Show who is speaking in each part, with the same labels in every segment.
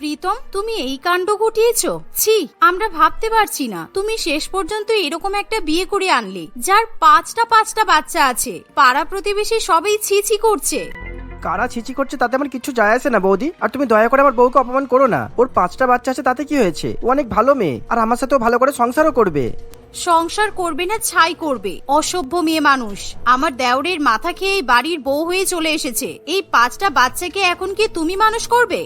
Speaker 1: প্রীতম তুমি এই কাণ্ড ঘটিয়েছ? ছি আমরা ভাবতে পারছি না। তুমি শেষ পর্যন্ত এরকম একটা বিয়ে করে আনলে যার পাঁচটা পাঁচটা বাচ্চা আছে। পাড়া প্রতিবেশী সবাই ছি ছি করছে।
Speaker 2: কারা ছিচি করছে তাতে আমার কিছু যায় আসে না বৌদি। আর তুমি দয়া করে আমার বউকে অপমান করো না। ওর পাঁচটা বাচ্চা আছে তাতে কি হয়েছে? ও অনেক ভালো মেয়ে আর আমার সাথেও ভালো করে সংসারও করবে।
Speaker 1: সংসার করবে না ছাই করবে। অসভ্য মেয়ে মানুষ। আমার দেওরের মাথা খেয়ে বাড়ির বউ হয়ে চলে এসেছে। এই পাঁচটা বাচ্চাকে এখন কি তুমি মানুষ করবে?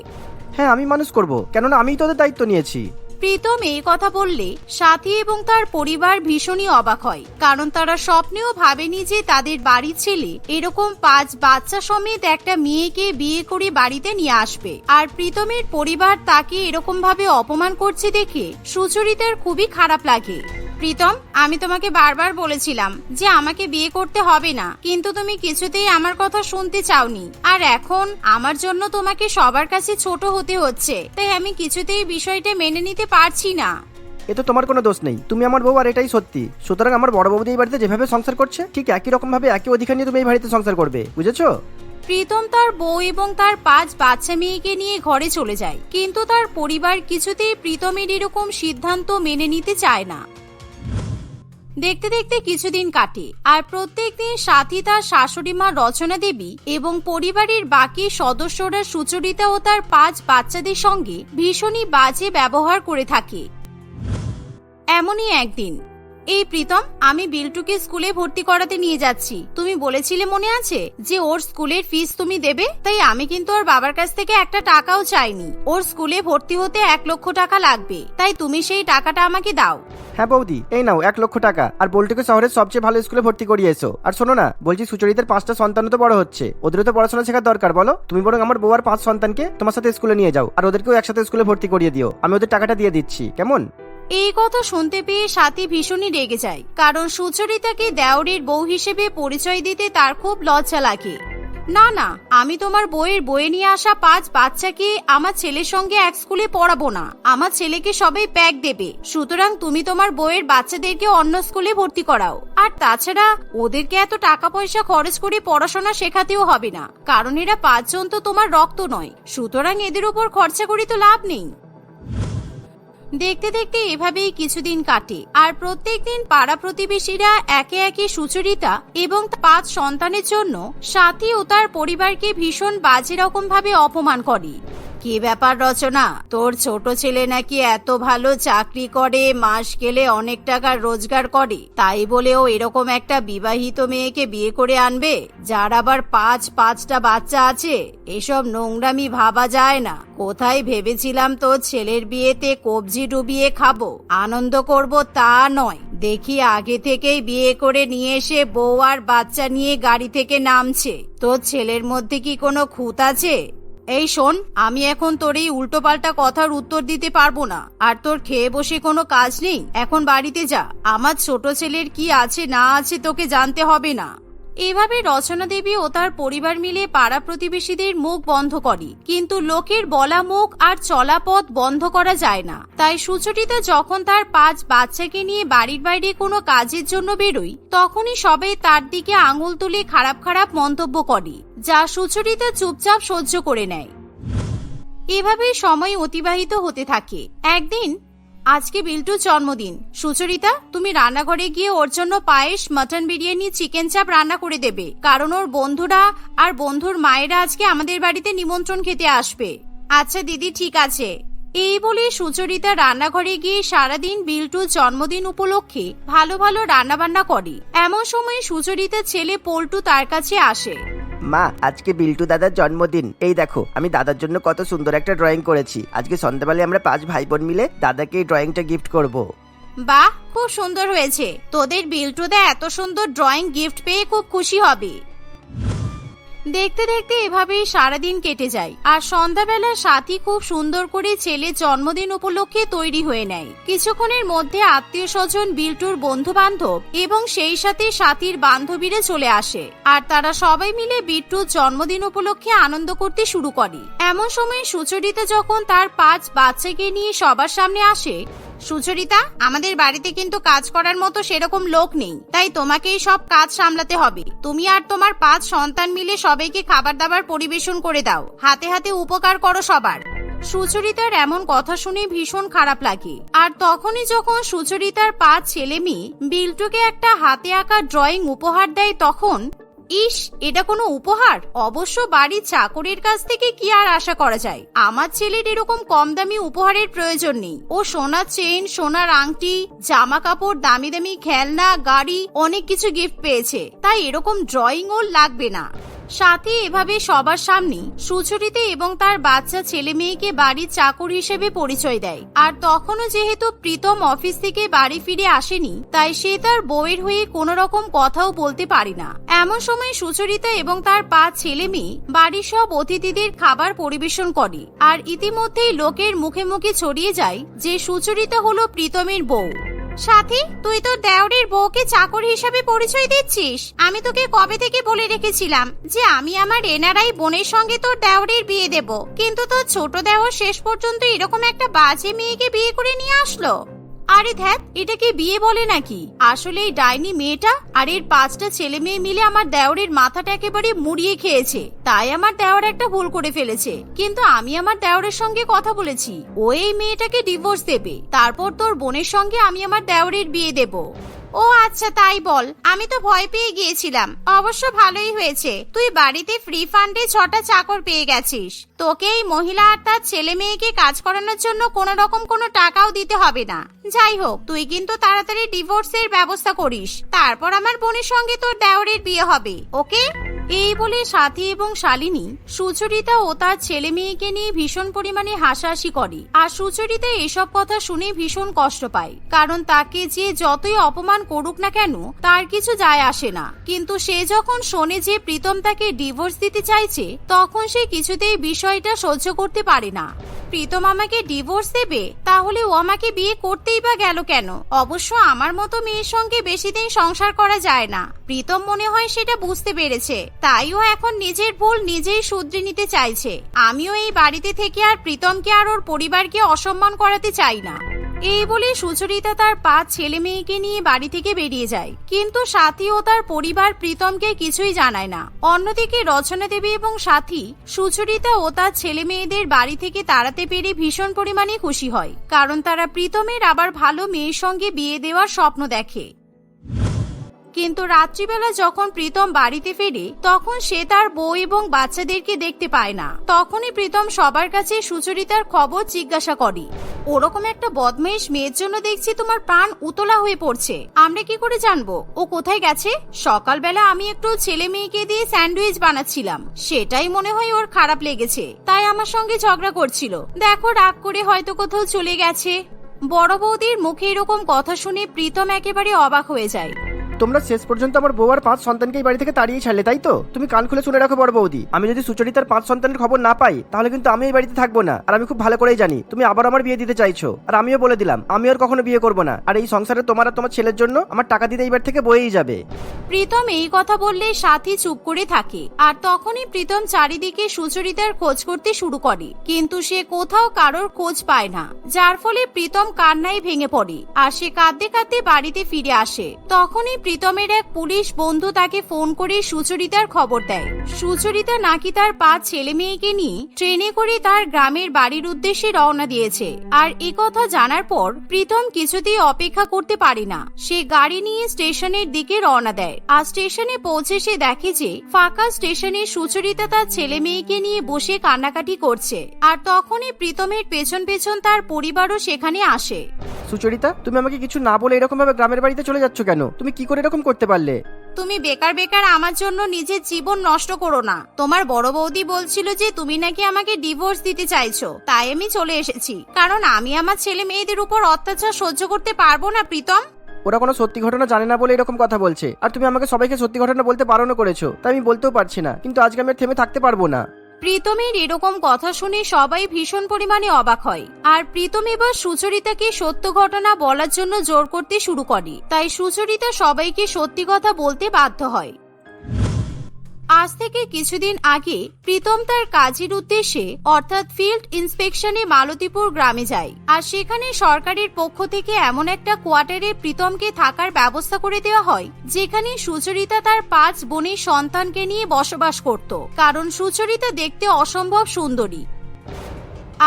Speaker 2: হ্যাঁ আমি মানুষ করব। কেননা আমি তোদের দায়িত্ব নিয়েছি।
Speaker 1: প্রীতম এই কথা বললে সাথী এবং তার পরিবার ভীষণই অবাক হয়, কারণ তারা স্বপ্নেও ভাবেনি যে তাদের বাড়ির ছেলে এরকম পাঁচ বাচ্চা সমেত একটা মেয়েকে বিয়ে করে বাড়িতে নিয়ে আসবে। আর প্রীতমের পরিবার তাকে এরকম ভাবে অপমান করছে দেখে সুচরিতার খুবই খারাপ লাগে। প্রীতম আমি তোমাকে বারবার বলেছিলাম যে আমাকে বিয়ে করতে হবে না কিন্তু তুমি কিছুতেই আমার কথা শুনতে চাওনি। আর এখন আমার জন্য তোমাকে সবার কাছে ছোট হতে হচ্ছে তাই আমি কিছুতেই বিষয়টা মেনে নিতে পারছি না।
Speaker 2: এ তো তোমার কোনো দোষ নেই তুমি আমার বউ আর এটাই সত্যি। সুতরাং আমার বড় বৌদি এই বাড়িতে যেভাবে সংসার করছে ঠিক একই রকম ভাবে একই অধিকার নিয়ে তুমি এই বাড়িতে সংসার করবে বুঝেছ?
Speaker 1: প্রীতম তার বউ এবং তার পাঁচ বাচ্চা মেয়েকে নিয়ে ঘরে চলে যায় কিন্তু তার পরিবার কিছুতেই প্রীতমের এরকম সিদ্ধান্ত মেনে নিতে চায় না। দেখতে দেখতে কিছুদিন কাটে, আর প্রত্যেকদিন সাথী তার শাশুড়ি মা রচনা দেবী এবং পরিবারের বাকি সদস্যরা সুচরিতা ও তার পাঁচ বাচ্চাদের সঙ্গে ভীষণই বাজে ব্যবহার করে থাকে। এমনই একদিন, এই প্রীতম, আমি বিল্টুকে স্কুলে ভর্তি করাতে নিয়ে যাচ্ছি। তুমি বলেছিলে মনে আছে যে ওর স্কুলের ফিস তুমি দেবে? তাই আমি কিন্তু ওর বাবার কাছ থেকে একটা টাকাও চাইনি। ওর স্কুলে ভর্তি হতে এক লক্ষ টাকা লাগবে। তাই তুমি সেই টাকাটা আমাকে দাও।
Speaker 2: হ্যাঁ বৌদি, এই নাও, এক লক্ষ টাকা। আর বল্টুকে শহরের সবচেয়ে ভালো স্কুলে ভর্তি করিয়ে এসো। আর শোনো না, বলছি সুচরিতার পাঁচটা সন্তান তো বড় হচ্ছে। ওদেরও তো পড়াশোনা শেখার দরকার, বলো। তুমি বরং আমার বউ আর পাঁচ সন্তানকে তোমার সাথে স্কুলে নিয়ে যাও। আর ওদেরকেও একসাথে স্কুলে ভর্তি করিয়ে দিও। আমি ওদের টাকাটা দিয়ে দিচ্ছি, কেমন?
Speaker 1: এই কথা শুনতে পেয়ে সাথী ভীষণই রেগে যায়। কারণ সুচরিতাকে দেওরের বউ হিসেবে পরিচয় দিতে তার খুব লজ্জা লাগে। না না, আমি তোমার বইয়ের বয়ে নিয়ে আসা পাঁচ বাচ্চাকে আমার ছেলের সঙ্গে এক স্কুলে পড়াবো না। আমার ছেলেকে সবাই প্যাক দেবে। সুতরাং তুমি তোমার বইয়ের বাচ্চাদেরকে অন্য স্কুলে ভর্তি করাও। আর তাছাড়া, ওদেরকে এত টাকা পয়সা খরচ করে পড়াশোনা শেখাতেও হবে না। কারণ এরা পাঁচজন তো তোমার রক্ত নয়। সুতরাং এদের উপর খরচা করে তো লাভ নেই। দেখতে দেখতে এভাবেই কিছুদিন কাটে। আর প্রত্যেক দিন পাড়া প্রতিবেশীরা একে একে সুচরিতা এবং পাঁচ সন্তানের জন্য সাথী ও তার পরিবারকে ভীষণ বাজে রকম ভাবে অপমান করে। কি ব্যাপার রচনা? তোর ছোট ছেলে নাকি এত ভালো চাকরি করে, মাস গেলে অনেক টাকা রোজগার করে। তাই বলেও এরকম একটা বিবাহিত মেয়েকে বিয়ে করে আনবে, যার আবার পাঁচ, পাঁচটা বাচ্চা আছে? এসব নোংরামি ভাবা যায় না। কোথায় ভেবেছিলাম তোর ছেলের বিয়েতে কবজি ডুবিয়ে খাব? আনন্দ করব তা নয়। দেখি আগে থেকেই বিয়ে করে নিয়ে এসে বউ আর বাচ্চা নিয়ে গাড়ি থেকে নামছে। তোর ছেলের মধ্যে কি কোনো খুঁত আছে? এই শোন, আমি এখন তোর এই উল্টোপাল্টা কথার উত্তর দিতে পারব না। আর তোর খেয়ে বসে কোনো কাজ নেই? এখন বাড়িতে যা। আমার ছোট ছেলের কি আছে না আছে তোকে জানতে হবে না। এভাবে রচনা দেবী ও তার পরিবার মিলে পাড়া প্রতিবেশীদের মুখ বন্ধ করে। কিন্তু লোকের বলা মুখ আর চলা পথ বন্ধ করা যায় না। তাই সুচরিতা যখন তার পাঁচ বাচ্চাকে নিয়ে বাড়ির বাইরে কোনো কাজের জন্য বেরোয়, তখনই সবাই তার দিকে আঙুল তুলে খারাপ খারাপ মন্তব্য করে, যা সুচরিতা চুপচাপ সহ্য করে নেয়। এভাবেই সময় অতিবাহিত হতে থাকে। একদিন আজকে বিল্টুর জন্মদিন। সুচরিতা, তুমি রান্নাঘরে গিয়ে ওর জন্য পায়েস, মটন বিরিয়ানি, চিকেন চাপ রান্না করে দেবে। কারণ ওর বন্ধুরা আর বন্ধুর মায়েরা আজকে আমাদের বাড়িতে নিমন্ত্রণ খেতে আসবে। আচ্ছা দিদি, ঠিক আছে। এই বলে সুচরিতা রান্নাঘরে গিয়ে সারাদিন বিল্টুর জন্মদিন উপলক্ষে ভালো ভালো রান্নাবান্না করে। এমন সময় সুচরিতার ছেলে পল্টু তার কাছে আসে।
Speaker 2: মা আজকে বিল্টু দাদার জন্মদিন। এই দেখো আমি দাদার জন্য কত সুন্দর একটা ড্রয়িং করেছি। আজকে সন্ধ্যাবেলায় আমরা পাঁচ ভাই বোন মিলে দাদাকে এই ড্রয়িংটা গিফট করব।
Speaker 1: বাহ খুব সুন্দর হয়েছে। তোদের বিল্টুদা এত সুন্দর ড্রয়িং গিফট পেয়ে খুব খুশি হবে। দেখতে দেখতে এভাবেই সারাদিন কেটে যায়। আর সন্ধ্যাবেলা সাথী খুব সুন্দর করে ছেলের জন্মদিন উপলক্ষে তৈরি হয়ে নেয়। কিছুক্ষণের মধ্যে আত্মীয় স্বজন বিল্টুর বন্ধু বান্ধব এবং সেই সাথে সাথীর বান্ধবীরা চলে আসে। আর তারা সবাই মিলে বিট্টুর জন্মদিন উপলক্ষে আনন্দ করতে শুরু করে। এমন সময় সুচরিতা যখন তার পাঁচ বাচ্চাকে নিয়ে সবার সামনে আসে সুচরিতা, আমাদের বাড়িতে কিন্তু কাজ করার মতো সেরকম লোক নেই। তাই তোমাকেই সব কাজ সামলাতে হবে। তুমি আর তোমার পাঁচ সন্তান মিলে সবাইকে খাবার দাবার পরিবেশন করে দাও। হাতে হাতে উপকার করো সবার। সুচরিতার এমন কথা শুনে ভীষণ খারাপ লাগে। আর তখনই যখন সুচরিতার পাঁচ ছেলে মেয়ে বিল্টুকে একটা হাতে আঁকা ড্রয়িং উপহার দেয়, তখন ইস, এটা কোনো উপহার? অবশ্য বাড়ির চাকরের কাছ থেকে কি আর আশা করা যায়? আমার ছেলের এরকম কম দামি উপহারের প্রয়োজন নেই। ও সোনার চেন সোনার আংটি জামা কাপড় দামি দামি খেলনা, গাড়ি, অনেক কিছু গিফট পেয়েছে। তাই এরকম ড্রয়িং ওর লাগবে না। সাথে এভাবে সবার সামনে সুচরিতা এবং তার বাচ্চা ছেলে মেয়েকে বাড়ির চাকর হিসেবে পরিচয় দেয়। আর তখনও যেহেতু প্রীতম অফিস থেকে বাড়ি ফিরে আসেনি, তাই সে তার বউয়ের হয়ে কোনো রকম কথাও বলতে পারে না। এমন সময় সুচরিতা এবং তার পাঁচ ছেলে মেয়ে বাড়ির সব অতিথিদের খাবার পরিবেশন করে আর ইতিমধ্যেই লোকের মুখে মুখে ছড়িয়ে যায় যে সুচরিতা হলো প্রীতমের বউ। সাথী, তুই তোর দেওরের বউকে চাকর হিসাবে পরিচয় দিচ্ছিস। আমি তোকে কবে থেকে বলে রেখেছিলাম যে আমি আমার এনারাই বোনের সঙ্গে তোর দেওরের বিয়ে দেব। কিন্তু তোর ছোট দেওর শেষ পর্যন্ত এরকম একটা বাজে মেয়েকে বিয়ে করে নিয়ে আসলো। আরে ধ্যাত এটাকে বিয়ে বলে নাকি? আসলে এই ডাইনি মেয়েটা আর এর পাঁচটা ছেলে মেয়ে মিলে আমার দেওরের মাথাটা একেবারে মুড়িয়ে খেয়েছে। তাই আমার দেওর একটা ভুল করে ফেলেছে। কিন্তু আমি আমার দেওরের সঙ্গে কথা বলেছি। ও এই মেয়েটাকে ডিভোর্স দেবে। তারপর তোর বোনের সঙ্গে আমি আমার দেওরের বিয়ে দেব। ও আচ্ছা তাই বল। আমি তো ভয় পেয়ে গিয়েছিলাম। অবশ্য ভালোই হয়েছে। তুই বাড়িতে ফ্রি ফান্ডে ছটা চাকর পেয়ে গেছিস। তোকে এই মহিলা আর তার ছেলে মেয়েকে কাজ করানোর জন্য কোনো রকম কোনো টাকাও দিতে হবে না। যাই হোক, তুই কিন্তু তাড়াতাড়ি ডিভোর্সের ব্যবস্থা করিস। তারপর আমার বোনের সঙ্গে তোর দেওরের বিয়ে হবে, ওকে? এই বলে সাথী এবং শালিনী সুচরিতা ও তার ছেলে মেয়েকে নিয়ে ভীষণ পরিমাণে হাসাহাসি করে। আর সুচরিতা এসব কথা শুনে ভীষণ কষ্ট পায়, কারণ তাকে যে যতই অপমান করুক না কেন, তার কিছু যায় আসে না। কিন্তু সে যখন শোনে যে প্রীতম তাকে ডিভোর্স দিতে চাইছে, তখন সে কিছুতেই বিষয়টা সহ্য করতে পারে না। প্রীতম আমাকে ডিভোর্স দেবে, তাহলে ও আমাকে বিয়ে করতেই বা গেল কেন? অবশ্য আমার মতো মেয়ের সঙ্গে বেশি দিন সংসার করা যায় না। প্রীতম মনে হয় সেটা বুঝতে পেরেছে। তাই ও এখন নিজের ভুল নিজেই শুধরে নিতে চাইছে। আমিও এই বাড়িতে থেকে আর প্রীতমকে আর ওর পরিবারকে অসম্মান করাতে চাই না। এই বলে সুচরিতা তার পাঁচ ছেলে মেয়েকে নিয়ে বাড়ি থেকে বেরিয়ে যায়। কিন্তু সাথী ও তার পরিবার প্রীতমকে কিছুই জানায় না। অন্যদিকে রচনা দেবী এবং সাথী, সুচরিতা ও তার ছেলে মেয়েদের বাড়ি থেকে তাড়াতে পেরে ভীষণ পরিমাণে খুশি হয়। কারণ তারা প্রীতমের আবার ভালো মেয়ের সঙ্গে বিয়ে দেওয়ার স্বপ্ন দেখে। কিন্তু রাত্রিবেলা যখন প্রীতম বাড়িতে ফেরে, তখন সে তার বউ এবং বাচ্চাদেরকে দেখতে পায় না। তখনই প্রীতম সবার কাছে সুচরিতার খবর জিজ্ঞাসা করে। ওরকম একটা বদমেশ মেয়ের জন্য দেখছি তোমার প্রাণ উতলা হয়ে পড়ছে। আমরা কি করে জানব? ও কোথায় গেছে? সকালবেলা আমি একটু ছেলে মেয়েকে দিয়ে স্যান্ডউইচ বানাচ্ছিলাম। সেটাই মনে হয় ওর খারাপ লেগেছে। তাই আমার সঙ্গে ঝগড়া করছিল। দেখো, রাগ করে হয়তো কোথাও চলে গেছে। বড় বৌদির মুখে এরকম কথা শুনে প্রীতম একেবারে অবাক হয়ে যায়।
Speaker 2: তোমরা শেষ পর্যন্ত আমার বউ আর পাঁচ সন্তানকে এই বাড়ি থেকে তাড়িয়ে ছাড়লে, তাই তো? তুমি কান খুলে শুনে রাখো বড় বৌদি। আমি যদি সুচরিতার পাঁচ সন্তানের খবর না পাই, তাহলে কিন্তু আমি এই বাড়িতে থাকব না। আর আমি খুব ভালো করেই জানি, তুমি আবার আমার বিয়ে দিতে চাইছো। আর আমিও বলে দিলাম, আমি আর কখনো বিয়ে করব না। আর এই সংসারে তোমার আর তোমার ছেলের জন্য আমার টাকা দিতে এই বাড়ি থেকে বয়েই যাবে।
Speaker 1: প্রীতম এই কথা বললে সাথী চুপ করে থাকে। আর তখনই প্রীতম চারিদিকে সুচরিতার খোঁজ করতে শুরু করে। কিন্তু সে কোথাও কারোর খোঁজ পায় না। যার ফলে প্রীতম কান্নায় ভেঙে পড়ে। আর সে কাঁদতে কাঁদতে বাড়িতে ফিরে আসে। তখনই প্রীতমের এক পুলিশ বন্ধু তাকে ফোন করে সুচরিতার খবর দেয়। সুচরিতা নাকি তার পাঁচ ছেলে মেয়েকে নিয়ে ট্রেনে করে তার গ্রামের বাড়ির উদ্দেশ্যে রওনা দিয়েছে। আর কথা জানার পর প্রীতম কিছুতেই অপেক্ষা করতে পারে না। সে গাড়ি নিয়ে স্টেশনের দিকে রওনা দেয়। আর স্টেশনে পৌঁছে সে দেখে যে ফাঁকা স্টেশনে সুচরিতা তার ছেলে মেয়েকে নিয়ে বসে কান্নাকাটি করছে। আর তখনই প্রীতমের পেছন পেছন তার পরিবারও সেখানে আসে।
Speaker 2: সুচরিতা, তুমি আমাকে কিছু না বলে এরকম ভাবে গ্রামের বাড়িতে চলে যাচ্ছ কেন? তুমি কি করে এরকম করতে পারলে?
Speaker 1: তুমি বেকার বেকার আমার জন্য নিজের জীবন নষ্ট করো না। তোমার বড় বৌদি বলছিল যে তুমি নাকি আমাকে ডিভোর্স দিতে চাইছো। তাই আমি চলে এসেছি। কারণ আমি আমার ছেলে মেয়েদের উপর অত্যাচার সহ্য করতে পারব না প্রীতম।
Speaker 2: ওরা কোনো সত্যি ঘটনা জানে না বলে এরকম কথা বলছে। আর তুমি আমাকে সবাইকে সত্যি ঘটনা বলতে বারণও করেছ। তাই আমি বলতেও পারছি না। কিন্তু আজকে আমি আর থেমে থাকতে পারব না।
Speaker 1: প্রীতমের এরকম কথা শুনে সবাই ভীষণ পরিমাণে অবাক হয়। আর প্রীতম এবার সুচরিতাকে সত্য ঘটনা বলার জন্য জোর করতে শুরু করে। তাই সুচরিতা সবাইকে সত্যি কথা বলতে বাধ্য হয়। আজ থেকে কিছুদিন আগে প্রীতম তার কাজের উদ্দেশ্যে, অর্থাৎ ফিল্ড ইন্সপেকশনে মালতীপুর গ্রামে যায়। আর সেখানে সরকারের পক্ষ থেকে এমন একটা কোয়ার্টারে প্রীতমকে থাকার ব্যবস্থা করে দেওয়া হয়, যেখানে সুচরিতা তার পাঁচ বোনের সন্তানকে নিয়ে বসবাস করত। কারণ সুচরিতা দেখতে অসম্ভব সুন্দরী।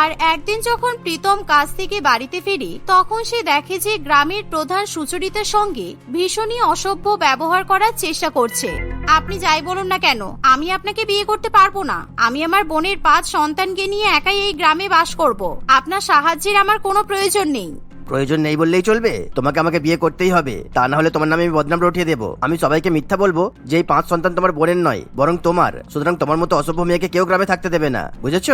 Speaker 1: আর একদিন যখন প্রীতম কাজ থেকে বাড়িতে ফেরে, তখন সে দেখে যে গ্রামের প্রধান সুচরিতার সঙ্গে ভীষণই অসভ্য ব্যবহার করার চেষ্টা করছে। আপনি যাই বলুন না কেন, আমি আপনাকে বিয়ে করতে পারব না। আমি আমার বোনের পাঁচ সন্তানকে নিয়ে একাই এই গ্রামে বাস করব। আপনার সাহায্যের আমার কোনো প্রয়োজন নেই।
Speaker 2: প্রয়োজন নেই বললেই চলবে। তোমাকে আমাকে বিয়ে করতেই হবে। তা না হলে তোমার নামে আমি বদনাম রটিয়ে দেবো। আমি সবাইকে মিথ্যা বলব যে এই পাঁচ সন্তান তোমার বোনের নয়, বরং তোমার। সুতরাং তোমার মতো অসভ্য মেয়েকে কেউ গ্রামে থাকতে দেবে না। বুঝেছ?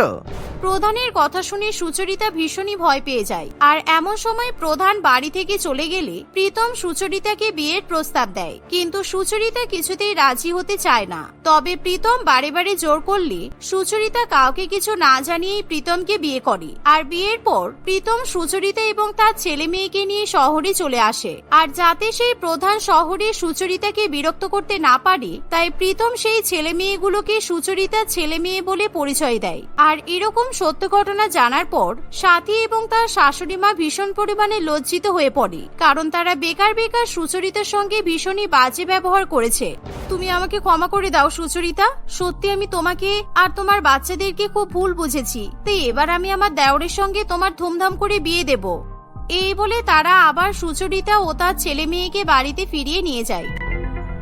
Speaker 1: প্রধানের কথা শুনে সুচরিতা ভীষণই ভয় পেয়ে যায়। আর এমন সময় প্রধান বাড়ি থেকে চলে গেলে প্রীতম সুচরিতাকে বিয়ের প্রস্তাব দেয়। কিন্তু সুচরিতা কিছুতেই রাজি হতে চায় না। তবে প্রীতম বারে বারে জোর করলে সুচরিতা কাউকে কিছু না জানিয়েই প্রীতমকে বিয়ে করে। আর বিয়ের পর প্রীতম সুচরিতা এবং তার ছেলে মেয়েকে নিয়ে শহরে চলে আসে। আর যাতে সেই প্রধান শহরে সুচরিতাকে বিরক্ত করতে না পারে, তাই প্রীতম সেই ছেলে মেয়েগুলোকে সুচরিতার ছেলে মেয়ে বলে পরিচয় দেয়। আর এরকম সত্য ঘটনা জানার পর, সাথী এবং তার শাশুড়ি মা ভীষণ পরিমাণে লজ্জিত হয়ে পড়ে, কারণ তারা বেকার বেকার সুচরিতার সঙ্গে ভীষণই বাজে ব্যবহার করেছে। তুমি আমাকে ক্ষমা করে দাও সুচরিতা, সত্যি আমি তোমাকে আর তোমার বাচ্চাদেরকে খুব ভুল বুঝেছি। তাই এবার আমি আমার দেওরের সঙ্গে তোমার ধুমধাম করে বিয়ে দেব। এই বলে তারা আবার সুচরিতা ও তার ছেলে মেয়েকে বাড়িতে ফিরিয়ে নিয়ে যায়।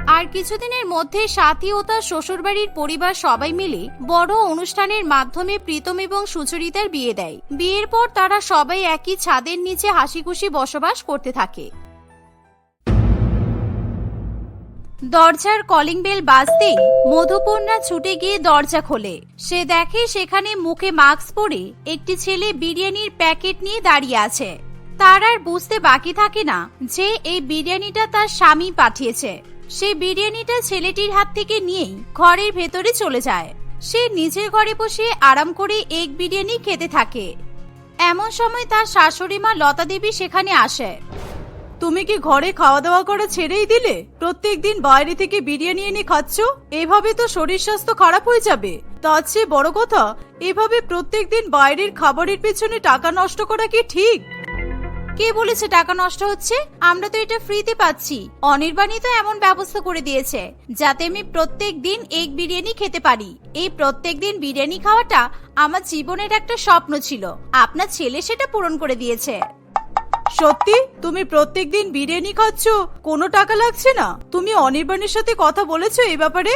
Speaker 1: আর কিছুদিনের মধ্যে সাথী ও তার শ্বশুরবাড়ির পরিবার সবাই মিলে বড় অনুষ্ঠানের মাধ্যমে প্রীতম এবং সুচরিতার বিয়ে দেয়। বিয়ের পর তারা সবাই একই ছাদের নিচে হাসি খুশি বসবাস করতে থাকে। দরজার কলিং বেল বাজতেই মধুপর্ণা ছুটে গিয়ে দরজা খোলে। সে দেখে সেখানে মুখে মাস্ক পরে একটি ছেলে বিরিয়ানির প্যাকেট নিয়ে দাঁড়িয়ে আছে। তার আর বুঝতে বাকি থাকে না যে এই বিরিয়ানিটা তার স্বামী পাঠিয়েছে। সে বিরিয়ানিটা ছেলেটির হাত থেকে নিয়েই ঘরের ভেতরে চলে যায়। সে নিজের ঘরে বসে আরাম করে এগ বিরিয়ানি খেতে থাকে। এমন সময় তার শাশুড়ি মা লতা দেবী সেখানে আসে।
Speaker 3: তুমি কি ঘরে খাওয়া দাওয়া করা ছেড়েই দিলে? প্রত্যেকদিন বাইরে থেকে বিরিয়ানি এনে খাচ্ছ? এভাবে তো শরীর স্বাস্থ্য খারাপ হয়ে যাবে। তার চেয়ে বড় কথা, এভাবে প্রত্যেকদিন বাইরের খাবারের পেছনে টাকা নষ্ট করা কি ঠিক?
Speaker 1: কে বলেছে টাকা নষ্ট হচ্ছে? আমরা তো এটা ফ্রিতে পাচ্ছি। অনির্বাণী তো এমন ব্যবস্থা করে দিয়েছে, যাতে আমি প্রত্যেক দিন এগ বিরিয়ানি খেতে পারি। এই প্রত্যেক দিন বিরিয়ানি খাওয়াটা আমার জীবনের একটা স্বপ্ন ছিল। আপনার ছেলে সেটা পূরণ করে দিয়েছে।
Speaker 3: সত্যি? তুমি প্রত্যেক দিন বিরিয়ানি খাচ্ছ? কোনো টাকা লাগছে না? তুমি অনির্বাণের সাথে কথা বলেছ এই ব্যাপারে?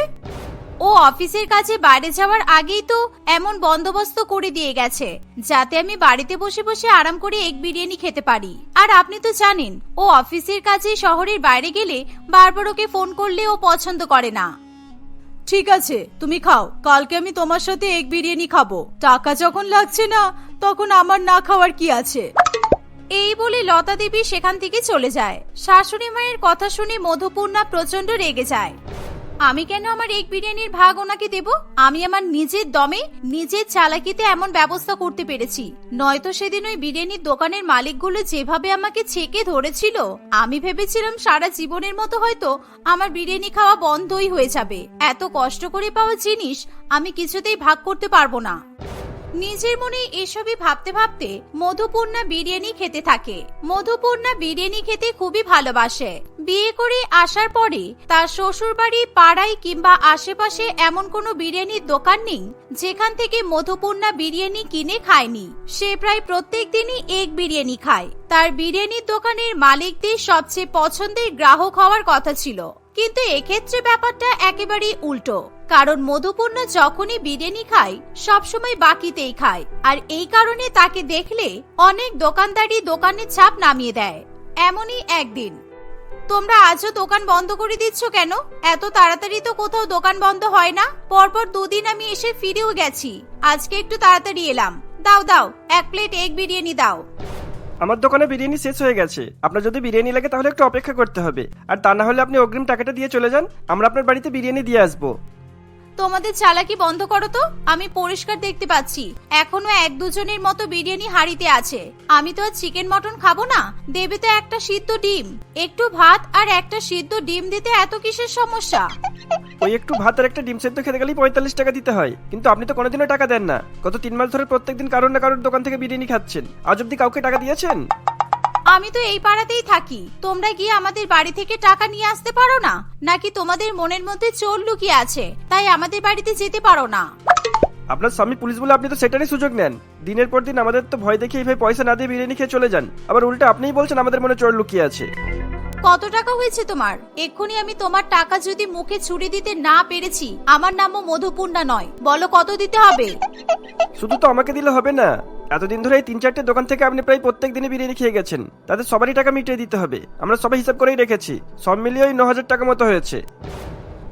Speaker 1: ও অফিসের কাছে বাইরে যাওয়ার আগেই তো এমন বন্দোবস্ত করে দিয়ে গেছে যাতে আমি বাড়িতে বসে বসে আরাম করে এগ বিরিয়ানি খেতে পারি। আর আপনি তো জানেন ও অফিসের কাছে শহরের বাইরে গেলে বারবার ওকে ফোন করলে ও পছন্দ করে না।
Speaker 3: ঠিক আছে তুমি খাও কালকে আমি তোমার সাথে এগ বিরিয়ানি খাব। টাকা যখন লাগছে না তখন আমার না খাওয়ার কি আছে?
Speaker 1: এই বলে লতা দেবী সেখান থেকে চলে যায়। শাশুড়ি মায়ের কথা শুনে মধুপূর্ণা প্রচণ্ড রেগে যায়। আমি কেন আমার এক বিরিয়ানির ভাগ ওনাকে দেব? আমি আমার নিজের দমে, নিজের চালাকিতে এমন ব্যবস্থা করতে পেরেছি। নয়তো সেদিন ওই বিরিয়ানির দোকানের মালিকগুলো যেভাবে আমাকে ছেকে ধরেছিল, আমি ভেবেছিলাম সারা জীবনের মতো হয়তো আমার বিরিয়ানি খাওয়া বন্ধই হয়ে যাবে। এত কষ্ট করে পাওয়া জিনিস আমি কিছুতেই ভাগ করতে পারব না। নিজের মনে এসবই ভাবতে ভাবতে মধুপূর্ণা বিরিয়ানি খেতে থাকে। মধুপূর্ণা বিরিয়ানি খেতে খুবই ভালোবাসে। বিয়ে করে আসার পরে তার শ্বশুর বাড়ি পাড়ায় কিংবা আশেপাশে এমন কোনো বিরিয়ানির দোকান নেই যেখান থেকে মধুপূর্ণা বিরিয়ানি কিনে খায়নি। সে প্রায় প্রত্যেক দিনই এক বিরিয়ানি খায়। তার বিরিয়ানির দোকানের মালিকদের সবচেয়ে পছন্দের গ্রাহক হওয়ার কথা ছিল। কিন্তু এক্ষেত্রে ব্যাপারটা একেবারেই উল্টো। কারণ মধুপূর্ণ যখনই বিরিয়ানি খায়, সবসময় বাকিতেই খায়। আর এই কারণে তাকে দেখলে অনেক দোকানদারই দোকানের ছাপ নামিয়ে দেয়। এমনই একদিন। তোমরা আজও দোকান বন্ধ করে দিচ্ছ কেন? এত তাড়াতাড়ি তো কোথাও দোকান বন্ধ হয় না। পরপর দুদিন আমি এসে ফিরেও গেছি। আজকে একটু তাড়াতাড়ি এলাম। দাও দাও, এক প্লেট এগ বিরিয়ানি দাও।
Speaker 4: আমার দোকানে বিরিয়ানি শেষ হয়ে গেছে। আপনার যদি বিরিয়ানি লাগে তাহলে একটু অপেক্ষা করতে হবে। আর তা না হলে আপনি অগ্রিম টাকাটা দিয়ে চলে যান। আমরা আপনার বাড়িতে বিরিয়ানি দিয়ে আসব।
Speaker 1: তোমাদের চালাকি বন্ধ করো তো। আমি পরিষ্কার দেখতে পাচ্ছি। এখনও এক দুজনের মতো বিরিয়ানি হাড়িতে আছে। আমি তো আর চিকেন মটন খাব না। দেবে তো একটা সিদ্ধ ডিম। একটু ভাত আর একটা সিদ্ধ ডিম দিতে এত কিসের সমস্যা?
Speaker 4: ওই একটু ভাত আর একটা ডিম সেদ্ধ খেতে গেলেই পঁয়তাল্লিশ টাকা দিতে হয়। কিন্তু আপনি তো কোনোদিনও টাকা দেন না। গত তিন মাস ধরে প্রত্যেকদিন কারোর না কারোর দোকান থেকে বিরিয়ানি খাচ্ছেন। আজ অব্দি কাউকে টাকা দিয়েছেন?
Speaker 1: আমি তো এই পাড়াতেই থাকি। তোমরা গিয়ে আমাদের বাড়ি থেকে টাকা নিয়ে আসতে পারো না? নাকি তোমাদের মনের মধ্যে চোর লুকিয়ে আছে, তাই আমাদের বাড়িতে যেতে পারো না?
Speaker 4: আপনার স্বামী পুলিশ বলে আপনি তো সেটারই সুযোগ নেন। দিনের পর দিন আমাদের তো ভয় দেখে এইভাবে পয়সা না দিয়ে বিরিয়ানি খেয়ে চলে যান। আবার উল্টা আপনিই বলছেন আমাদের মনে চোর লুকিয়ে আছে।
Speaker 1: কত টাকা হয়েছে তোমার? এক্ষুনি আমি তোমার টাকা যদি মুখে ছুরি দিতে না পেরেছি, আমার নামও মধুপূর্ণা নয়। বলো কত দিতে হবে?
Speaker 4: শুধু তো আমাকে দিলে হবে না। এতদিন ধরে এই তিন চারটে দোকান থেকে আপনি প্রায় প্রত্যেক দিনে বিরিয়ানি খেয়ে গেছেন। তাদের সবারই টাকা মিটিয়ে দিতে হবে। আমরা সবাই হিসাব করেই রেখেছি। সব মিলিয়ে ওই ন হাজার টাকা মতো হয়েছে।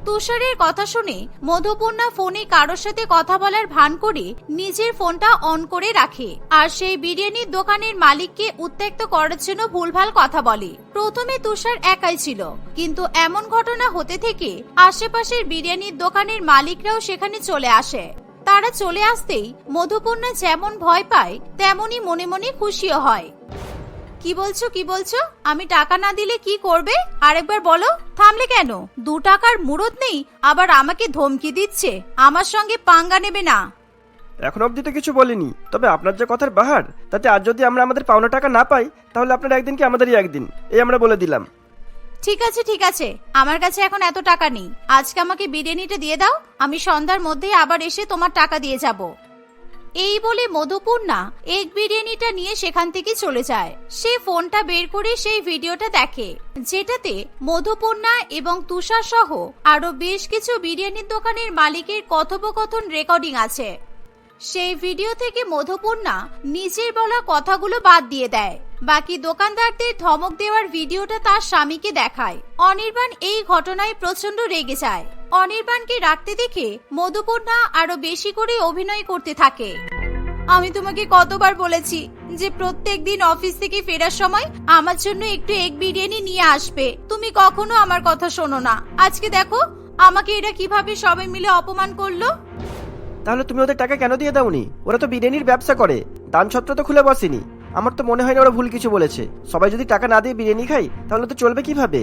Speaker 1: তুষারের কথা শুনে মধুপূর্ণা ফোনে কারোর সাথে কথা বলার ভান করে নিজের ফোনটা অন করে রাখে আর সেই বিরিয়ানির দোকানের মালিককে উত্ত্যক্ত করার জন্য ভুলভাল কথা বলে। প্রথমে তুষার একাই ছিল, কিন্তু এমন ঘটনা হতে থেকে আশেপাশের বিরিয়ানির দোকানের মালিকরাও সেখানে চলে আসে। তারা চলে আসতেই মধুপূর্ণা যেমন ভয় পায়, তেমনই মনে মনে খুশিও হয়। কি বলছো কি বলছো? আমি টাকা না দিলে কি করবে? আরেকবার বলো থামলে কেন? দু টাকার মুরত নেই আবার আমাকে ধমকি দিচ্ছে। আমার সঙ্গে পাঙ্গা নেবে না।
Speaker 4: এখন অবধি তো কিছু বলিনি তবে আপনার যে কথার বাহার তাতে আজ যদি আমরা আমাদের পাওনা টাকা না পাই তাহলে আপনার একদিন কি আমাদেরই একদিন? এই আমরা বলে দিলাম।
Speaker 1: ঠিক আছে ঠিক আছে। আমার কাছে এখন এত টাকা নেই। আজকে আমাকে বিরিয়ানিটা দিয়ে দাও আমি সন্ধ্যার মধ্যেই আবার এসে তোমার টাকা দিয়ে যাব। এই বলে মধুপূর্ণা এগ বিরিয়ানিটা নিয়ে সেখান থেকে চলে যায়। সে ফোনটা বের করে সেই ভিডিওটা দেখে, যেটাতে মধুপূর্ণা এবং তুষার সহ আরও বেশ কিছু বিরিয়ানির দোকানের মালিকের কথোপকথন রেকর্ডিং আছে। সেই ভিডিও থেকে মধুপূর্ণা নিজের বলা কথাগুলো বাদ দিয়ে দেয়। বাকি দোকানদারদের ধমক দেওয়ার ভিডিওটা তার স্বামীকে দেখায়। অনির্বাণ এই ঘটনায় প্রচণ্ড রেগে যায়। অনির্বাণকে রাখতে দেখে মধুপূর্ণা আরও বেশি করে অভিনয় করতে থাকে। আমি তোমাকে কতবার বলেছি যে প্রত্যেক দিন অফিস থেকে ফেরার সময় আমার জন্য একটু এগ বিরিয়ানি নিয়ে আসবে। তুমি কখনো আমার কথা শোনো না। আজকে দেখো, আমাকে এরা কীভাবে সবাই মিলে অপমান করল।
Speaker 2: তাহলে তুমি ওদের টাকা কেন দিয়ে দাওনি? ওরা তো বিরিয়ানির ব্যবসা করে। দান ছত্র তো খুলে বসেনি। আমার তো মনে হয় না ওরা ভুল কিছু বলেছে। সবাই যদি টাকা না দিয়ে বিরিয়ানি খাই তাহলে তো চলবে কীভাবে?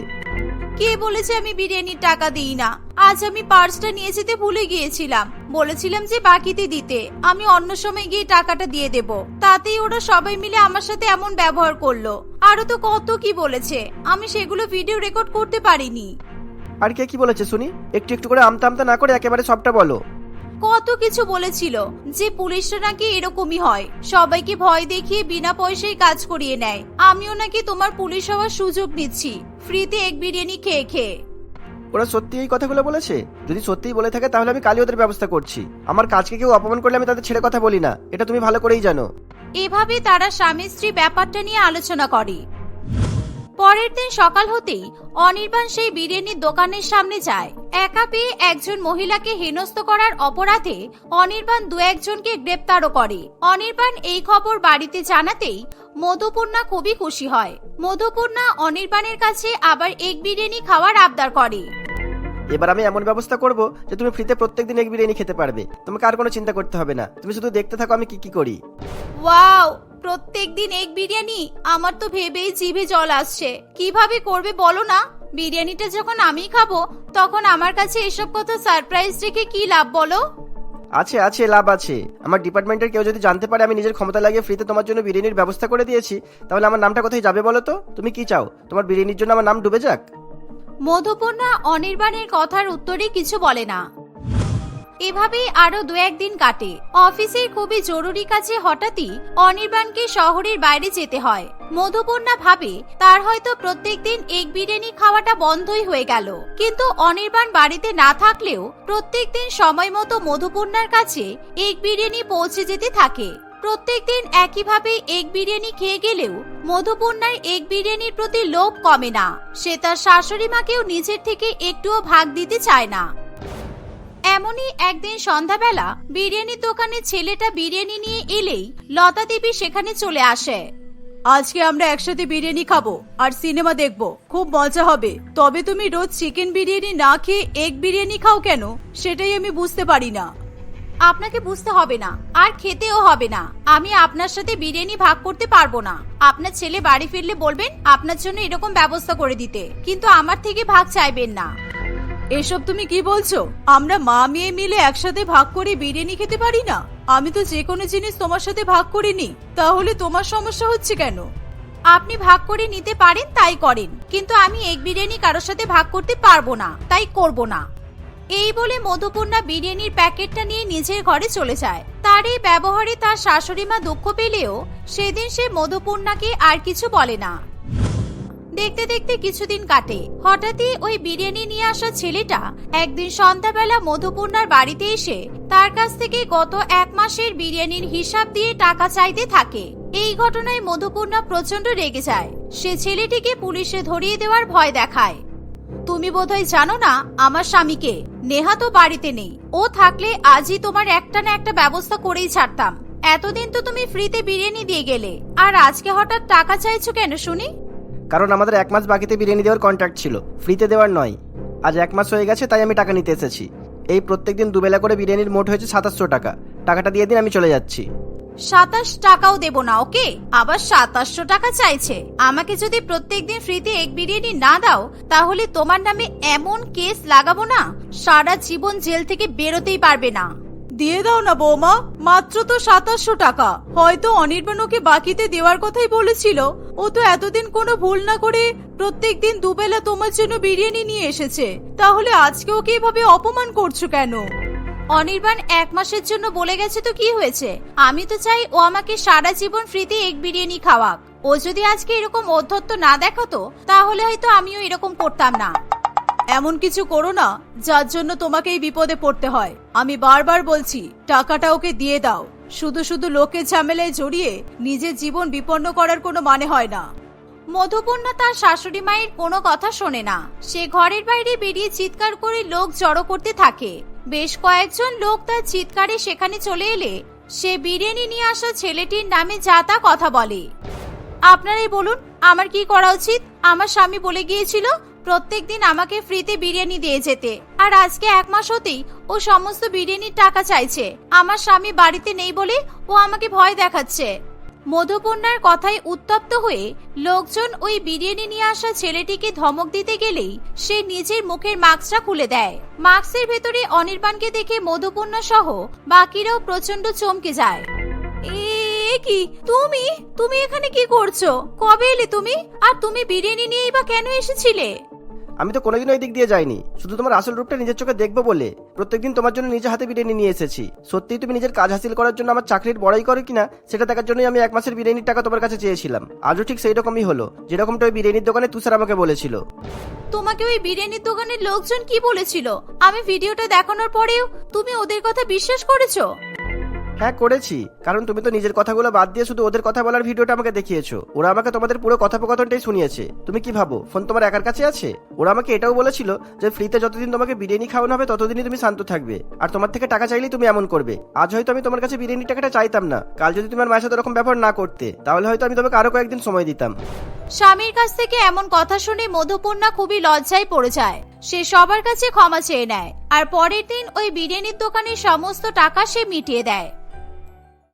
Speaker 1: কে বলেছে আমি বিরিয়ানির টাকা দিই না? আজ আমি পার্সটা নিয়ে যেতে ভুলে গিয়েছিলাম। বলেছিলাম যে বাকিতে দিতে। আমি অন্য সময় গিয়ে টাকাটা দিয়ে দেব। তাতেই ওরা সবাই মিলে আমার সাথে এমন ব্যবহার করল। আরও তো কত কি বলেছে। আমি সেগুলো ভিডিও রেকর্ড করতে পারিনি।
Speaker 2: আর কে কি বলেছে শুনি? একটু একটু করে আমতা আমতা না করে একেবারে সবটা বলো।
Speaker 1: কত কিছু বলেছিল যে পুলিশরা নাকি এরকমই হয়। সবাইকে ভয় দেখিয়ে বিনা পয়সায় কাজ করিয়ে নেয়। আমিও নাকি তোমার পুলিশ হওয়ার সুযোগ নিচ্ছি। ফ্রিতে এক বিরিয়ানি খেয়ে খেয়ে।
Speaker 2: ওরা সত্যি এই কথাগুলো বলেছে? যদি সত্যিই বলে থাকে তাহলে আমি কালই ওদের ব্যবস্থা করছি। আমার কাজকে কেউ অপমান করলে আমি তাদের ছেড়ে কথা বলি না। এটা তুমি ভালো করেই জানো।
Speaker 1: এভাবে তারা স্বামী স্ত্রী ব্যাপারটা নিয়ে আলোচনা করে। পরের দিন সকাল হতেই অনির্বাণ সেই বিরিয়ানির দোকানের সামনে যায়। একা পেয়ে একজন মহিলাকে হেনস্থ করার অপরাধে অনির্বাণ দু একজনকে গ্রেপ্তারও করে। অনির্বাণ এই খবর বাড়িতে জানাতেই মধুপূর্ণা খুবই খুশি হয়। মধুপূর্ণা অনির্বাণের কাছে আবার এক বিরিয়ানি খাওয়ার আবদার করে।
Speaker 2: এবার আমি এমন ব্যবস্থা করব যে তুমি ফ্রিতে প্রত্যেকদিন এক বিরিয়ানি খেতে পারবে। তোমাকে আর কোনো চিন্তা করতে হবে না। তুমি শুধু দেখতে থাকো আমি কি কি করি।
Speaker 1: ওয়াও! প্রত্যেকদিন এক বিরিয়ানি? আমার তো ভেবেই জিভে জল আসছে। কীভাবে করবে বলো না? বিরিয়ানিটা যখন আমি খাব তখন আমার কাছে এসব কথা সারপ্রাইজ রেখে কি লাভ বলো?
Speaker 2: আছে আছে লাভ আছে। আমার ডিপার্টমেন্টের কেউ যদি জানতে পারে আমি নিজের ক্ষমতা লাগিয়ে ফ্রিতে তোমার জন্য বিরিয়ানির ব্যবস্থা করে দিয়েছি তাহলে আমার নামটা কোথায় যাবে বলো তো? তুমি কি চাও? তোমার বিরিয়ানির জন্য আমার নাম ডুবে যাক?
Speaker 1: মধুপর্ণা অনির্বাণের কথার উত্তরে কিছু বলে না। এভাবেই আরও দু একদিন কাটে। অফিসের খুবই জরুরি কাজে হঠাৎই অনির্বাণকে শহরের বাইরে যেতে হয়। মধুপর্ণা ভাবে, তার হয়তো প্রত্যেকদিন এক বিরিয়ানি খাওয়াটা বন্ধই হয়ে গেল। কিন্তু অনির্বাণ বাড়িতে না থাকলেও প্রত্যেকদিন সময় মতো মধুপর্ণার কাছে এক বিরিয়ানি পৌঁছে যেতে থাকে। প্রত্যেকদিন একইভাবে এক বিরিয়ানি খেয়ে গেলেও মধুপর্ণার এক বিরিয়ানির প্রতি লোভ কমে না। সে তার শাশুড়ি মাকেও নিজের থেকে একটুও ভাগ দিতে চায় না। এমনই একদিন সন্ধ্যাবেলা বিরিয়ানির দোকানে ছেলেটা বিরিয়ানি নিয়ে এলেই লতা দেবী সেখানে চলে আসে।
Speaker 3: আজকে আমরা একসাথে বিরিয়ানি খাব আর সিনেমা দেখব। খুব মজা হবে। তবে তুমি রোজ চিকেন বিরিয়ানি না খেয়ে এগ বিরিয়ানি খাও কেন? সেটাই আমি বুঝতে পারি না।
Speaker 1: আপনাকে বুঝতে হবে না আর খেতেও হবে না। আমি আপনার সাথে বিরিয়ানি ভাগ করতে পারব না। আপনার ছেলে বাড়ি ফিরলে বলবেন আপনার জন্য এরকম ব্যবস্থা করে দিতে কিন্তু আমার থেকে ভাগ চাইবেন না।
Speaker 3: এসব তুমি কি বলছো? আমরা মা মেয়ে মিলে একসাথে ভাগ করে বিরিয়ানি খেতে পারি না? আমি তো যে কোনো জিনিস তোমার সাথে ভাগ করিনি তাহলে তোমার সমস্যা হচ্ছে কেন?
Speaker 1: আপনি ভাগ করে নিতে পারেন তাই করেন। কিন্তু আমি এক বিরিয়ানি কারোর সাথে ভাগ করতে পারব না তাই করব না। এই বলে মধুপূর্ণা বিরিয়ানির প্যাকেটটা নিয়ে নিজের ঘরে চলে যায়। তার এই ব্যবহারে তার শাশুড়ি মা দুঃখ পেলেও সেদিন সে মধুপূর্ণাকে আর কিছু বলে না। দেখতে দেখতে কিছুদিন কাটে। হঠাৎই ওই বিরিয়ানি নিয়ে আসা ছেলেটা একদিন সন্ধ্যাবেলা মধুপূর্ণার বাড়িতে এসে তার কাছ থেকে গত এক মাসের বিরিয়ানির হিসাব দিয়ে টাকা চাইতে থাকে। এই ঘটনায় মধুপূর্ণা প্রচণ্ড রেগে যায়। সে ছেলেটিকে পুলিশে ধরিয়ে দেওয়ার ভয় দেখায়। তুমি বোধহয় জানো না আমার স্বামীকে? নেহা তো বাড়িতে নেই। ও থাকলে আজই তোমার একটা না একটা ব্যবস্থা করেই ছাড়তাম। এতদিন তো তুমি ফ্রিতে বিরিয়ানি দিয়ে গেলে। আর আজকে হঠাৎ টাকা চাইছো কেন, শুনি?
Speaker 2: কারণ আমাদের এক মাস বাকিতে বিরিয়ানি দেওয়ার কন্ট্রাক্ট ছিল। ফ্রিতে দেওয়ার নয়। আজ এক মাস হয়ে গেছে, তাই আমি টাকা নিতে এসেছি। এই প্রত্যেকদিন দুবেলা করে বিরিয়ানির মোট হয়েছে সাতাশশো টাকা। টাকাটা দিয়ে দিন, আমি চলে যাচ্ছি।
Speaker 1: সাতাশ টাকাও দেব না, ওকে? আবার সাতাশশো টাকা চাইছে। আমাকে যদি প্রত্যেকদিন ফ্রিতে এক বিরিয়ানি না দাও, তাহলে তোমার নামে এমন কেস লাগাবো না, সারা জীবন জেল থেকে বেরোতেই পারবে না।
Speaker 3: দিয়ে দাও না বৌমা, মাত্র তো সাতাশশো টাকা। হয়তো অনির্বাণ ওকে বাকিতে দেওয়ার কথাই বলেছিল। ও তো এতদিন কোনো ভুল না করে প্রত্যেকদিন দুবেলা তোমার জন্য বিরিয়ানি নিয়ে এসেছে। তাহলে আজকে ওকে এভাবে অপমান করছ কেন?
Speaker 1: অনির্বাণ এক মাসের জন্য বলে গেছে তো কি হয়েছে? আমি তো চাই ও আমাকে সারা জীবন ফ্রিতে এক বিরিয়ানি খাওয়াক। ও যদি আজকে এরকম অধ্যত্ত না দেখাতো, তাহলে হয়তো আমিও এরকম করতাম না।
Speaker 3: এমন কিছু করো না, যার জন্য তোমাকে এই বিপদে পড়তে হয়। আমি বারবার বলছি, টাকাটা ওকে দিয়ে দাও। শুধু শুধু লোকের ঝামেলায় জড়িয়ে নিজের জীবন বিপন্ন করার কোনো মানে হয় না।
Speaker 1: মধুপূর্ণা তার শাশুড়ি মায়ের কোনো কথা শোনে না। সে ঘরের বাইরে বেরিয়ে চিৎকার করে লোক জড়ো করতে থাকে। বেশ কয়েকজন লোক তার চিৎকারে সেখানে চলে এলে সে বিরিয়ানি নিয়ে আসা ছেলেটির নামে যা তা কথা বলে। আপনারাই বলুন, আমার কি করা উচিত? আমার স্বামী বলে গিয়েছিল, প্রত্যেক দিন আমাকে ফ্রিতে বিরিয়ানি দিয়ে যেতে। আর আজকে এক মাস হতেই ও সমস্ত বিরিয়ানির টাকা চাইছে। আমার স্বামী বাড়িতে নেই বলে ও আমাকে ভয় দেখাচ্ছে। মধুপর্ণার কথায় উত্তপ্ত হয়ে লোকজন ওই বিরিয়ানি নিয়ে আসা ছেলেটিকে ধমক দিতে গেলেই সে নিজের মুখের মাস্কটা খুলে দেয়। মাস্কের ভেতরে অনির্বাণকে দেখে মধুপর্ণা সহ বাকিরাও প্রচণ্ড চমকে যায়। এ কি? তুমি? তুমি এখানে কি করছ? কবে এলে তুমি? আর তুমি বিরিয়ানি নিয়েই বা কেন এসেছিলে?
Speaker 2: আমি তো কোনোদিন ওই দিক দিয়ে যাইনি। শুধু তোমার আসল রূপটা নিজের চোখে দেখব বলে। প্রত্যেকদিন তোমার জন্য নিজে হাতে বিরিয়ানি নিয়ে এসেছি। সত্যিই তুমি নিজের কাজ হাসিল করার জন্য আমার চাকরির বড়াই করো কিনা, সেটা দেখার জন্যই আমি এক মাসের বিরিয়ানির টাকা তোমার কাছে চেয়েছিলাম। আজও ঠিক সেই রকমই হলো। যেরকমটা ওই বিরিয়ানির দোকানে তুষার আমাকে বলেছিল।
Speaker 1: তোমাকে ওই বিরিয়ানির দোকানের লোকজন কি বলেছিল? আমি ভিডিওটা দেখানোর পরেও তুমি ওদের কথা বিশ্বাস করেছ?
Speaker 2: হ্যাঁ করেছি। কারণ তুমি তো নিজের কথাগুলো বাদ দিয়ে শুধু ওদের কথা বলার ভিডিওটা আমাকে দেখিয়েছো। ওরা আমাকে তোমাদের পুরো কথোপকথনটাই শুনিয়েছে। তুমি কি ভাবো, ফোন তোমার একার কাছে আছে? ওরা আমাকে এটাও বলেছিল যে ফ্রিতে যতদিন তোমাকে বিরিয়ানি খাওয়ানো হবে, ততদিনই তুমি শান্ত থাকবে। আর তোমার থেকে টাকা চাইলেই তুমি এমন করবে। আজ হয়তো আমি তোমার কাছে বিরিয়ানির টাকাটা চাইতাম না। কাল যদি তোমার মায়ের সাথে ওরকম ব্যবহার না করতে, তাহলে হয়তো আমি তোমাকে আরও কয়েকদিন সময় দিতাম।
Speaker 1: স্বামীর কাছ থেকে এমন কথা শুনে মধুপূর্ণা খুবই লজ্জায় পড়ে যায়। সে সবার কাছে ক্ষমা চেয়ে নেয়। আর পরের দিন ওই বিরিয়ানির দোকানের সমস্ত টাকা সে মিটিয়ে দেয়।